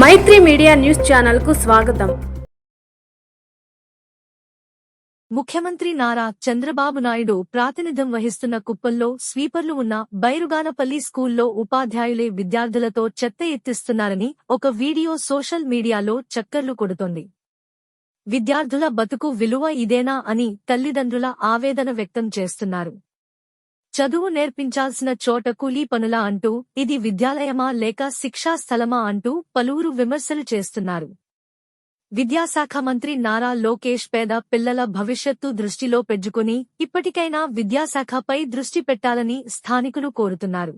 మైత్రి media news ఛానల్కు స్వాగతం. ముఖ్యమంత్రి నారా చంద్రబాబు నాయుడు ప్రాతినిధ్యం వహిస్తున్న కుప్పల్లో స్వీపర్లు ఉన్న బైరుగానపల్లి స్కూల్లో ఉపాధ్యాయులే విద్యార్థులతో చెత్త ఎత్తిస్తున్నారని ఒక వీడియో సోషల్ మీడియాలో చక్కర్లు కొడుతోంది. విద్యార్థుల బతుకు విలువ ఇదేనా అని తల్లిదండ్రుల ఆవేదన వ్యక్తం చేస్తున్నారు. చదువు నేర్పించాల్సిన చోట కూలీ పనులా అంటూ ఇది విద్యాలయమా లేక శిక్షా స్థలమా అంటూ పలువురు విమర్శలు చేస్తున్నారు. విద్యాశాఖ మంత్రి నారా లోకేష్ పేద పిల్లల భవిష్యత్తు దృష్టిలో పెంచుకుని ఇప్పటికైనా విద్యాశాఖపై దృష్టి పెట్టాలని స్థానికులు కోరుతున్నారు.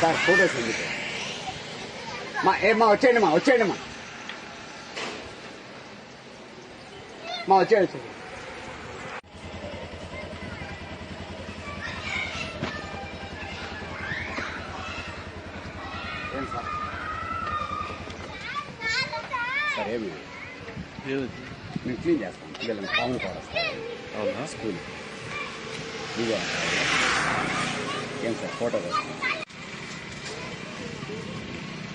సార్ ఫోటోస్ ఎందుకు మా ఏ మా వచ్చేయండి మా వచ్చేయండి మా. మా వచ్చేయండి వచ్చేయండి. ఏం సార్? సార్ ఏమి మేము క్లీన్ చేస్తాం. పిల్లలు పాము కూడా స్కూల్. ఇదే ఏం సార్? ఫోటో వేస్తాం